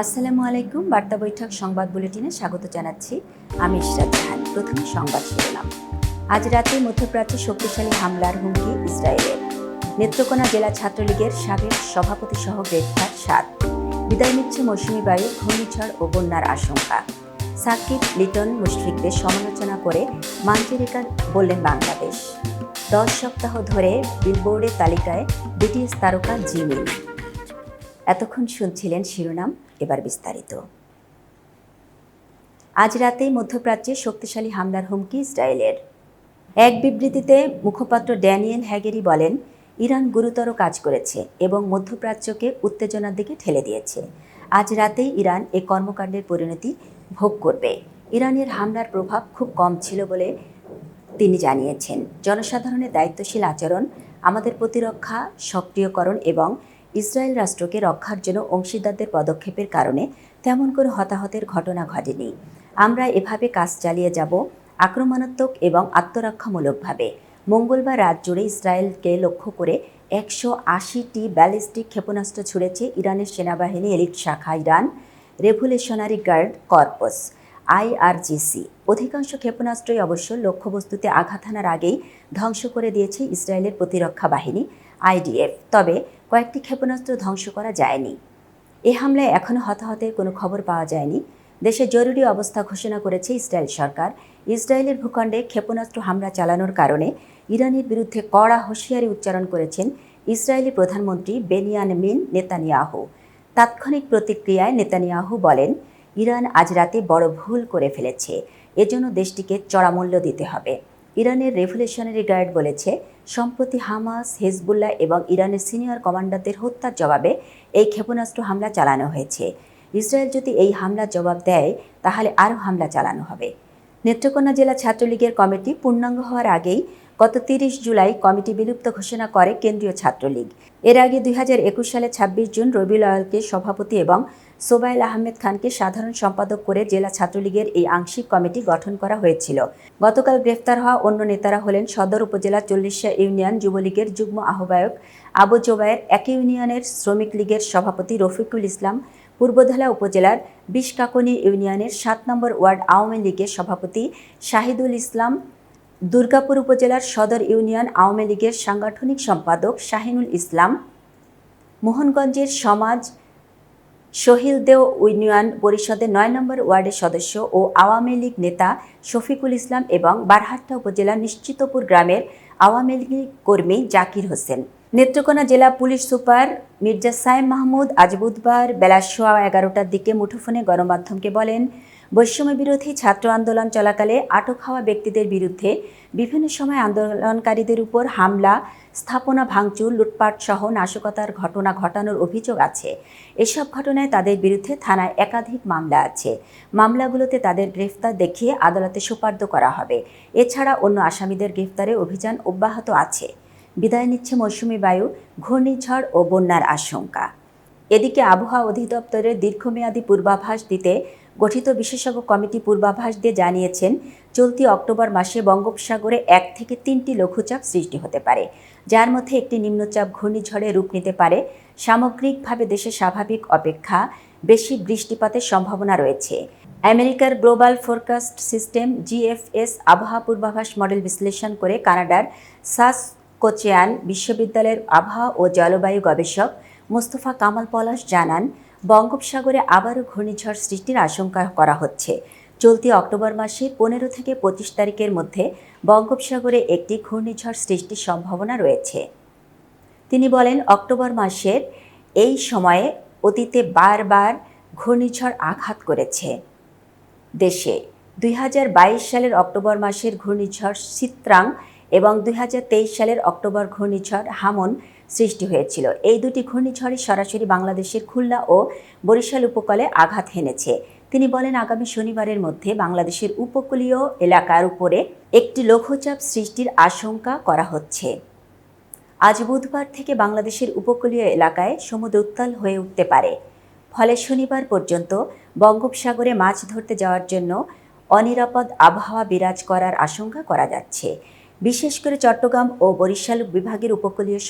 আসসালামু আলাইকুম, বার্তা বৈঠক সংবাদ বুলেটিনে স্বাগত জানাচ্ছি। আমি ইশরাত জাহান, প্রথমে সংবাদ শিরোনাম। আজ রাতে মধ্যপ্রাচ্যে শক্তিশালী হামলার হুমকি ইসরায়েলের। নেত্রকোনা জেলা ছাত্রলীগের সাবেক সভাপতি সহ গ্রেপ্তার সাত। বিদায় নিচ্ছে মৌসুমী বায়ু, ঘূর্ণিঝড় ও বন্যার আশঙ্কা। সাকিব, লিটন মুশফিকদের সমালোচনা করে মাঞ্চেরিকা বললেন বাংলাদেশ। দশ সপ্তাহ ধরে বিলবোর্ডের তালিকায় বিটিএস তারকা জিমিন এতক্ষণ শুনছিলেন শিরোনাম। এবার বিস্তারিত। আজ রাতেই মধ্যপ্রাচ্যে শক্তিশালী হামলার হুমকি ইসরায়েলের। এক বিবৃতিতে মুখপাত্র ড্যানিয়েল হ্যাগেরি বলেন, ইরান গুরুতর কাজ করেছে এবং মধ্যপ্রাচ্যকে উত্তেজনার দিকে ঠেলে দিয়েছে। আজ রাতেই ইরান এ কর্মকাণ্ডের পরিণতি ভোগ করবে। ইরানের হামলার প্রভাব খুব কম ছিল বলে তিনি জানিয়েছেন। জনসাধারণের দায়িত্বশীল আচরণ, আমাদের প্রতিরক্ষা, সক্রিয়করণ এবং ইসরায়েল রাষ্ট্রকে রক্ষার জন্য অংশীদারদের পদক্ষেপের কারণে তেমন কোনো হতাহতের ঘটনা ঘটেনি। আমরা এভাবে কাজ চালিয়ে যাব আক্রমণাত্মক এবং আত্মরক্ষামূলকভাবে। মঙ্গলবার রাত জুড়ে ইসরায়েলকে লক্ষ্য করে একশো আশিটি ব্যালিস্টিক ক্ষেপণাস্ত্র ছুড়েছে ইরানের সেনাবাহিনী এলিট শাখা Iran, revolutionary guard corps, IRGC. অধিকাংশ ক্ষেপণাস্ত্রই অবশ্য লক্ষ্যবস্তুতে আঘাত হানার আগেই ধ্বংস করে দিয়েছে ইসরায়েলের প্রতিরক্ষা বাহিনী, আইডিএফ। তবে কয়েকটি ক্ষেপণাস্ত্র ধ্বংস করা যায়নি। এ হামলায় এখনও হতাহতের কোনো খবর পাওয়া যায়নি। দেশে জরুরি অবস্থা ঘোষণা করেছে ইসরায়েল সরকার। ইসরায়েলের ভূখণ্ডে ক্ষেপণাস্ত্র হামলা চালানোর কারণে ইরানের বিরুদ্ধে কড়া হুঁশিয়ারি উচ্চারণ করেছেন ইসরায়েলি প্রধানমন্ত্রী বেনিয়ামিন নেতানিয়াহু। তাৎক্ষণিক প্রতিক্রিয়ায় নেতানিয়াহু বলেন, ইরান আজ রাতে বড় ভুল করে ফেলেছে। এজন্য দেশটিকে চড়ামূল্য দিতে হবে। ইরানের রেভলিউশনারি গার্ড বলেছে, সম্প্রতি হামাস, হেজবুল্লাহ এবং ইরানের সিনিয়র কমান্ডারদের হত্যার জবাবে এই ক্ষেপণাস্ত্র হামলা চালানো হয়েছে। ইসরায়েল যদি এই হামলার জবাব দেয়, তাহলে আরও হামলা চালানো হবে। নেত্রকোনা জেলা ছাত্রলীগের কমিটি পূর্ণাঙ্গ হওয়ার আগেই গত তিরিশ জুলাই কমিটি বিলুপ্ত ঘোষণা করে কেন্দ্রীয় ছাত্রলীগ। এর আগে দুই হাজার একুশ সালে ২৬ জুন রবিউল আওয়ালকে সভাপতি এবং সোবাইল আহমেদ খানকে সাধারণ সম্পাদক করে জেলা ছাত্রলীগের এই আংশিক কমিটি গঠন করা হয়েছিল। গতকাল গ্রেফতার হওয়া অন্য নেতারা হলেন সদর উপজেলা চল্লিশা ইউনিয়ন যুবলীগের যুগ্ম আহ্বায়ক আবু জোবায়ের এক ইউনিয়নের শ্রমিক লীগের সভাপতি রফিকুল ইসলাম, পূর্বধলা উপজেলার বিশকাকনি ইউনিয়নের সাত নম্বর ওয়ার্ড আওয়ামী লীগের সভাপতি শাহিদুল ইসলাম, দুর্গাপুর উপজেলার সদর ইউনিয়ন আওয়ামী লীগের সাংগঠনিক সম্পাদক শাহিনুল ইসলাম, মোহনগঞ্জের সমাজ শহীদদেও ইউনিয়ন পরিষদের নয় নম্বর ওয়ার্ডের সদস্য ও আওয়ামী লীগ নেতা শফিকুল ইসলাম এবং বারহাট্টা উপজেলার নিশ্চিতপুর গ্রামের আওয়ামী লীগ কর্মী জাকির হোসেন। নেত্রকোনা জেলা পুলিশ সুপার মির্জা সাইম মাহমুদ আজ বুধবার বেলা সোয়া এগারোটার দিকে মুঠোফোনে গণমাধ্যমকে বলেন বৈষম্য বিরোধী ছাত্র আন্দোলন চলাকালে আটক হওয়া ব্যক্তিদের বিরুদ্ধে বিভিন্ন সময় আন্দোলনকারীদের উপর হামলা, স্থাপনা ভাঙচুর, লুটপাট সহ নাশকতার ঘটনা ঘটানোর অভিযোগ আছে। এসব ঘটনায় তাদের বিরুদ্ধে থানায় একাধিক মামলা আছে। মামলাগুলোতে তাদের গ্রেফতার দেখিয়ে আদালতে সুপার্দ করা হবে। এছাড়া অন্য আসামিদের গ্রেফতারে অভিযান অব্যাহত আছে। বিদায় নিচ্ছে মৌসুমি বায়ু, ঘূর্ণিঝড় ও বন্যার আশঙ্কা। এদিকে আবহাওয়া অধিদপ্তরের দীর্ঘমেয়াদী পূর্বাভাস দিতে গঠিত বিশেষজ্ঞ কমিটি পূর্বাভাস দিয়ে জানিয়েছেন, চলতি অক্টোবর মাসে বঙ্গোপসাগরে এক থেকে তিনটি লঘুচাপ সৃষ্টি হতে পারে, যার মধ্যে একটি নিম্নচাপ ঘূর্ণিঝড়ে রূপ নিতে পারে। সামগ্রিকভাবে দেশে স্বাভাবিক অপেক্ষা, বেশি বৃষ্টিপাতের সম্ভাবনা রয়েছে। আমেরিকার গ্লোবাল ফোরকাস্ট সিস্টেম জিএফএস আবহাওয়া পূর্বাভাস মডেল বিশ্লেষণ করে কানাডার সাস কোচিয়ান বিশ্ববিদ্যালয়ের আবহাওয়া ও জলবায়ু গবেষক মোস্তফা কামাল পলাশ জানান বঙ্গোপসাগরে আবারও ঘূর্ণিঝড় সৃষ্টির আশঙ্কা করা হচ্ছে। চলতি অক্টোবর মাসের পনেরো থেকে পঁচিশ তারিখের মধ্যে বঙ্গোপসাগরে একটি ঘূর্ণিঝড় সৃষ্টির সম্ভাবনা রয়েছে। তিনি বলেন, অক্টোবর মাসের এই সময়ে অতীতে বারবার ঘূর্ণিঝড় আঘাত করেছে। দেশে দুই হাজার বাইশ সালের অক্টোবর মাসের ঘূর্ণিঝড় চিত্রাং এবং দুই হাজার তেইশ সালের অক্টোবর ঘূর্ণিঝড় হামন সৃষ্টি হয়েছিল। এই দুটি ঘূর্ণিঝড়ই সরাসরি বাংলাদেশের খুলনা ও বরিশাল উপকূলে আঘাত হেনেছে। তিনি বলেন, আগামী শনিবারের মধ্যে বাংলাদেশের উপকূলীয় এলাকার উপরে একটি লঘুচাপ সৃষ্টির আশঙ্কা করা হচ্ছে। আজ বুধবার থেকে বাংলাদেশের উপকূলীয় এলাকায় সমুদ্র উত্তাল হয়ে উঠতে পারে। ফলে শনিবার পর্যন্ত বঙ্গোপসাগরে মাছ ধরতে যাওয়ার জন্য অনিরাপদ আবহাওয়া বিরাজ করার আশঙ্কা করা যাচ্ছে। বিশেষ করে চট্টগ্রাম ও বরিশাল বিভাগের উপকূলীয়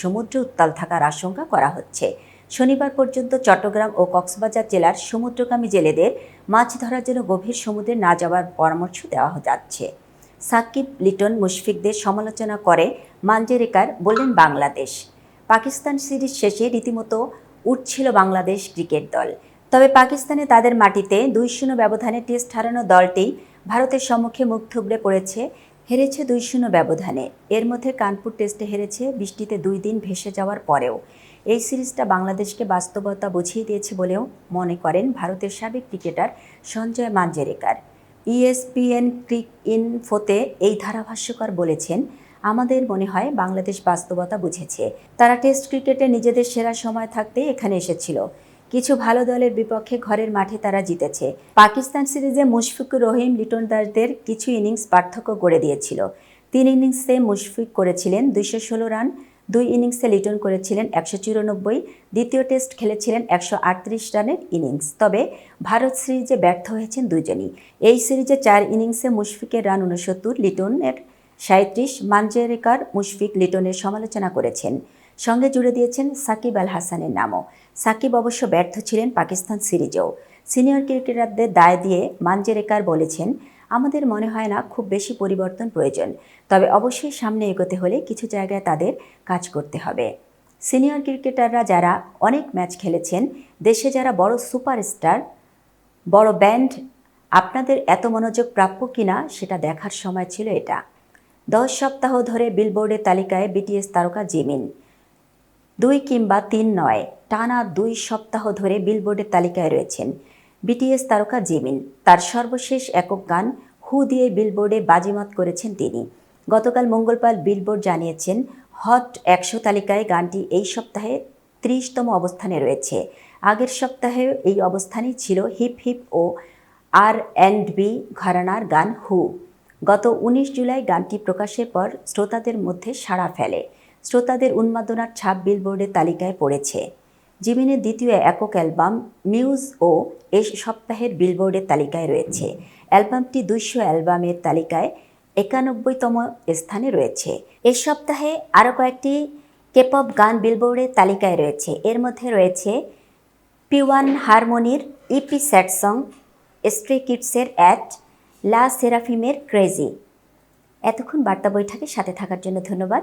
সমুদ্র উত্তাল থাকার আশঙ্কা করা হচ্ছে। শনিবার পর্যন্ত চট্টগ্রাম ও কক্সবাজার জেলার সমুদ্রগামী জেলেদের মাছ ধরার জন্য গভীর সমুদ্রে না যাওয়ার পরামর্শ দেওয়া যাচ্ছে। সাকিব, লিটন, মুশফিকদের সমালোচনা করে মানজেরেকার বললেন বাংলাদেশ। পাকিস্তান সিরিজ শেষে রীতিমতো উঠছিল বাংলাদেশ ক্রিকেট দল। তবে পাকিস্তানে তাদের মাটিতে দুই শূন্য ব্যবধানে টেস্ট হারানো দলটি ভারতের সম্মুখে মুখ থুবড়ে পড়েছে হেরেছে দুই শূন্য ব্যবধানে। এর মধ্যে কানপুর টেস্টে হেরেছে, বৃষ্টিতে দুই দিন ভেসে যাওয়ার পরেও। এই সিরিজটা বাংলাদেশকে বাস্তবতা বুঝিয়ে দিয়েছে বলেও মনে করেন ভারতের সাবেক ক্রিকেটার সঞ্জয় মাঞ্জেরেকার। ইএসপিএন ক্রিক ইনফোতে এই ধারাভাষ্যকার বলেছেন, আমাদের মনে হয় বাংলাদেশ বাস্তবতা বুঝেছে। তারা টেস্ট ক্রিকেটে নিজেদের সেরা সময় থাকতে এখানে এসেছিল। কিছু ভালো দলের বিপক্ষে ঘরের মাঠে তারা জিতেছে। পাকিস্তান সিরিজে মুশফিকুর রহিম লিটন দাসদের কিছু ইনিংস পার্থক্য গড়ে দিয়েছিল। তিন ইনিংসে মুশফিক করেছিলেন দুইশো ষোলো রান, দুই ইনিংসে লিটন করেছিলেন একশো চুরানব্বই, দ্বিতীয় টেস্ট খেলেছিলেন একশো আটত্রিশ রানের ইনিংস। তবে ভারত সিরিজে ব্যর্থ হয়েছেন দুজনই এই সিরিজে চার ইনিংসে মুশফিকের রান উনসত্তর লিটনের সাঁত্রিশ মানজেরেকার মুশফিক লিটনের সমালোচনা করেছেন। সঙ্গে জুড়ে দিয়েছেন সাকিব আল হাসানের নামও। সাকিব অবশ্য ব্যর্থ ছিলেন পাকিস্তান সিরিজেও। সিনিয়র ক্রিকেটারদের দায় দিয়ে মানজেরেকার বলেছেন, আমাদের মনে হয় না খুব বেশি পরিবর্তন প্রয়োজন। তবে অবশ্যই সামনে এগোতে হলে কিছু জায়গায় তাদের কাজ করতে হবে। সিনিয়র ক্রিকেটাররা যারা অনেক ম্যাচ খেলেছেন, দেশে যারা বড় সুপারস্টার, বড় ব্যান্ড, আপনাদের এত মনোযোগ প্রাপ্য কিনা সেটা দেখার সময় ছিল এটা। দশ সপ্তাহ ধরে বিলবোর্ডের তালিকায় বিটিএস তারকা জিমিন। দুই কিংবা তিন নয়। টানা দুই সপ্তাহ ধরে বিলবোর্ডের তালিকায় রয়েছেন বিটিএস তারকা জিমিন। তার সর্বশেষ একক গান হু দিয়ে বিলবোর্ডে বাজিমাত করেছেন তিনি। গতকাল মঙ্গলবার বিলবোর্ড জানিয়েছেন, হট একশো তালিকায় গানটি এই সপ্তাহে ত্রিশতম অবস্থানে রয়েছে। আগের সপ্তাহে এই অবস্থানেই ছিল হিপ হিপ ও আর অ্যান্ড বি ঘরানার গান হু। গত উনিশ জুলাই গানটি প্রকাশের পর শ্রোতাদের মধ্যে সাড়া ফেলে। শ্রোতাদের উন্মাদনার ছাপ বিলবোর্ডের তালিকায় পড়েছে। জিমিনের দ্বিতীয় একক অ্যালবাম মিউজ ও এই সপ্তাহের বিলবোর্ডের তালিকায় রয়েছে। অ্যালবামটি দুইশো অ্যালবামের তালিকায় একানব্বইতম স্থানে রয়েছে। এ সপ্তাহে আরও কয়েকটি কেপপ গান বিলবোর্ডের তালিকায় রয়েছে। এর মধ্যে রয়েছে পিওয়ান হারমোনির ইপি স্যাট সং স্ট্রে কিডসের অ্যাট লা সেরাফিমের ক্রেজি এতক্ষণ বার্তা বৈঠকের সাথে থাকার জন্য ধন্যবাদ।